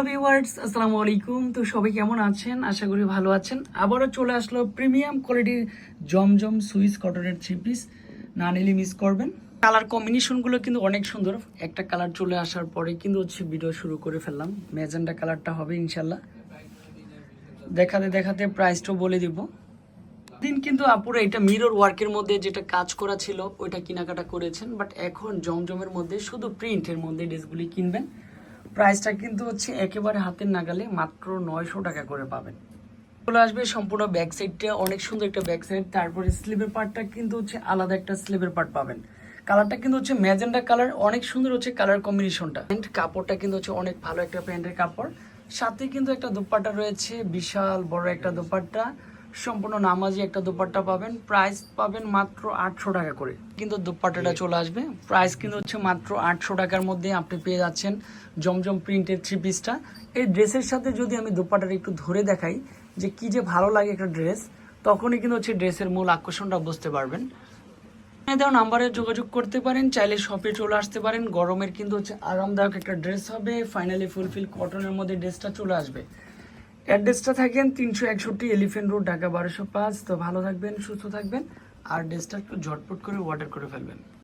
Hello viewers আসসালামু আলাইকুম তো সবাই কেমন আছেন? আশা করি ভালো আছেন। আবারও চলে আসলো প্রিমিয়াম কোয়ালিটির জমজম সুইস কটনের থ্রি পিস না নিলে মিস করবেন। কালার কম্বিনেশনগুলো কিন্তু অনেক সুন্দর। একটা কালার চলে আসার পরে কিন্তু হচ্ছে ভিডিও শুরু করে ফেললাম। ম্যাজেন্ডা কালারটা হবে ইনশাল্লাহ। দেখাতে দেখাতে প্রাইসটাও বলে দিব। দিন কিন্তু আপুরা এটা মিরর ওয়ার্কের মধ্যে যেটা কাজ করা ছিল, ওইটা কেনাকাটা করেছেন। বাট এখন জমজমের মধ্যে শুধু প্রিন্টের মধ্যে ড্রেসগুলি কিনবেন। প্রাইসটা কিন্তু হচ্ছে একেবারে হাতের নাগালে মাত্র নয়শো টাকা করে পাবেন। চলে আসবে সম্পূর্ণ ব্যাক সাইডটা, অনেক সুন্দর একটা ব্যাক সাইড। তারপরে স্লিভের পার্টটা কিন্তু হচ্ছে আলাদা একটা স্লিভের পার্ট পাবেন। কালারটা কিন্তু হচ্ছে ম্যাজেন্ডা কালার, অনেক সুন্দর হচ্ছে কালার কম্বিনেশনটা। প্যান্ট কাপড়টা কিন্তু হচ্ছে অনেক ভালো একটা প্যান্টের কাপড়। সাথে কিন্তু একটা দোপাট্টা রয়েছে, বিশাল বড় একটা দোপাট্টা। সম্পূর্ণ নামাজি একটা দোপাট্টা পাবেন। প্রাইস পাবেন মাত্র আটশো টাকা করে। কিন্তু দোপাট্টাটা চলে আসবে। প্রাইস কিন্তু হচ্ছে মাত্র আটশো টাকার মধ্যে আপনি পেয়ে যাচ্ছেন জমজম প্রিন্টের থ্রি পিসটা এই ড্রেসের সাথে যদি আমি দোপাট্টাটা একটু ধরে দেখাই যে কি যে ভালো লাগে একটা ড্রেস তখনই কিন্তু হচ্ছে ড্রেসের মূল আকর্ষণটা বুঝতে পারবেন। দেওয়া নাম্বারে যোগাযোগ করতে পারেন চাইলে শপে চলে আসতে পারেন। গরমের কিন্তু হচ্ছে আরামদায়ক একটা ড্রেস হবে। ফাইনালি ফুলফিল কটনের মধ্যে ড্রেসটা চলে আসবে। অ্যাড্রেসটা থাকেন তিনশো একষট্টি এলিফেন্ট রোড, ঢাকা বারোশো পাঁচ। তো ভালো থাকবেন, সুস্থ থাকবেন, আর ড্রেসটা একটু ঝটপট করে অর্ডার করে ফেলবেন।